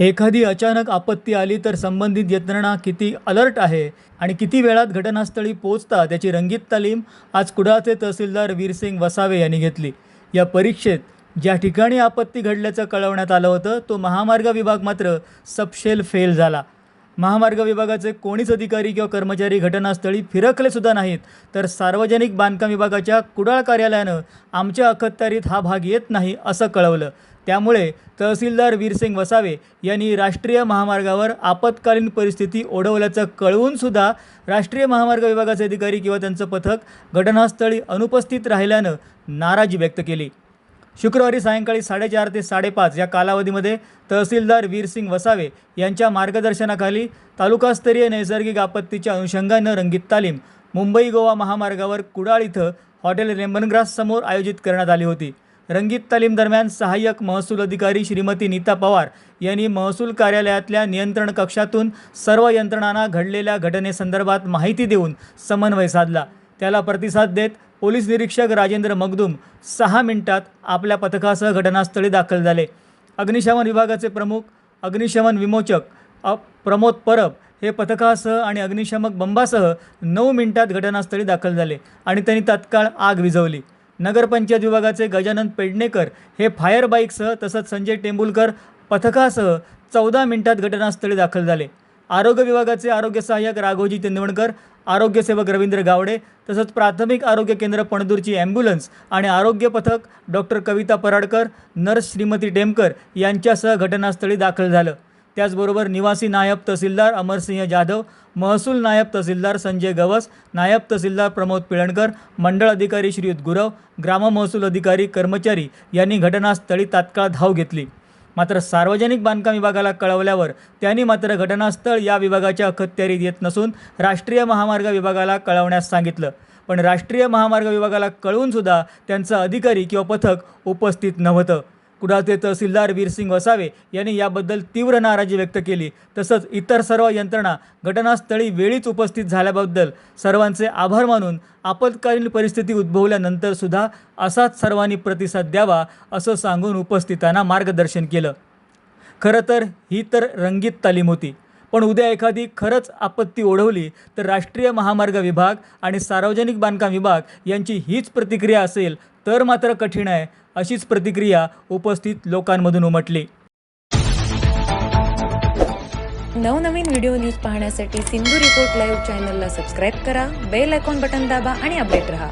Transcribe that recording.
एखादी अचानक आपत्ती आली तर संबंधित यंत्रणा किती अलर्ट आहे आणि किती वेळात घटनास्थळी पोहोचतात याची रंगीत तालीम आज कुडाळचे तहसीलदार वीरसिंग वसावे यांनी घेतली. या परीक्षेत ज्या ठिकाणी आपत्ती घडल्याचं कळवण्यात आलं होतं तो महामार्ग विभाग मात्र सपशेल फेल झाला. महामार्ग विभागाचे कोणीच अधिकारी किंवा कर्मचारी घटनास्थळी फिरकलेसुद्धा नाहीत तर सार्वजनिक बांधकाम विभागाच्या कुडाळ कार्यालयानं आमच्या अखत्यारीत हा भाग येत नाही असं कळवलं. त्यामुळे तहसीलदार वीरसिंग वसावे यांनी राष्ट्रीय महामार्गावर आपत्कालीन परिस्थिती ओढवल्याचं कळवूनसुद्धा राष्ट्रीय महामार्ग विभागाचे अधिकारी किंवा त्यांचं पथक घटनास्थळी अनुपस्थित राहिल्यानं नाराजी व्यक्त केली. शुक्रवारी सायंकाळी साडेचार ते साडेपाच या कालावधीमध्ये तहसीलदार वीरसिंग वसावे यांच्या मार्गदर्शनाखाली तालुकास्तरीय नैसर्गिक आपत्तीच्या अनुषंगानं रंगीत तालीम मुंबई गोवा महामार्गावर कुडाळ इथं हॉटेल रेमनग्राससमोर आयोजित करण्यात आली होती. रंगीत तालीम दरम्यान सहाय्यक महसूल अधिकारी श्रीमती नीता पवार यांनी महसूल कार्यालयातल्या नियंत्रण कक्षातून सर्व यंत्रणांना घडलेल्या घटनेसंदर्भात माहिती देऊन समन्वय साधला. त्याला प्रतिसाद देत पोलीस निरीक्षक राजेंद्र मगदूम सहा मिनिटात आपल्या पथकासह घटनास्थळी दाखल झाले. अग्निशमन विभागाचे प्रमुख अग्निशमन विमोचक अ प्रमोद परब हे पथकासह आणि अग्निशमक बंबासह नऊ मिनिटात घटनास्थळी दाखल झाले आणि त्यांनी तत्काळ आग विझवली. नगरपंचायत विभागाचे गजानन पेडणेकर हे फायर बाईकसह तसंच संजय टेंबुलकर पथकासह चौदा मिनिटात घटनास्थळी दाखल झाले. आरोग्य विभागाचे आरोग्य सहाय्यक राघोजी तेंदवणकर आरोग्यसेवक रवींद्र गावडे तसंच प्राथमिक आरोग्य केंद्र पणदूरची ॲम्ब्युलन्स आणि आरोग्य पथक डॉक्टर कविता पराडकर नर्स श्रीमती डेमकर यांच्यासह घटनास्थळी दाखल झालं. त्याचबरोबर निवासी नायब तहसीलदार अमरसिंह जाधव महसूल नायब तहसीलदार संजय गवस नायब तहसीलदार प्रमोद पिळणकर मंडळ अधिकारी श्रीयुत गुरव ग्राम महसूल अधिकारी कर्मचारी यांनी घटनास्थळी तात्काळ धाव घेतली. मात्र सार्वजनिक बांधकाम विभागाला कळवल्यावर त्यांनी मात्र घटनास्थळ या विभागाच्या अखत्यारीत येत नसून राष्ट्रीय महामार्ग विभागाला कळवण्यास सांगितलं. पण राष्ट्रीय महामार्ग विभागाला कळवूनसुद्धा त्यांचं अधिकारी किंवा पथक उपस्थित नव्हतं. कुडाळचे तहसीलदार वीरसिंग वसावे यांनी याबद्दल तीव्र नाराजी व्यक्त केली. तसंच इतर सर्व यंत्रणा घटनास्थळी वेळीच उपस्थित झाल्याबद्दल सर्वांचे आभार मानून आपत्कालीन परिस्थिती उद्भवल्यानंतर सुद्धा असाच सर्वांनी प्रतिसाद द्यावा असं सांगून उपस्थितांना मार्गदर्शन केलं. खरं तर ही तर रंगीत तालीम होती. पण उद्या एखादी खरंच आपत्ती ओढवली तर राष्ट्रीय महामार्ग विभाग आणि सार्वजनिक बांधकाम विभाग यांची हीच प्रतिक्रिया असेल तर मात्र कठीण आहे. अशीच प्रतिक्रिया उपस्थित लोकांमधून उमटली. नवनवीन व्हिडिओ न्यूज पाहण्यासाठी सिंधू रिपोर्ट लाईव्ह चॅनलला सबस्क्राईब करा बेल आयकॉन बटन दाबा आणि अपडेट रहा.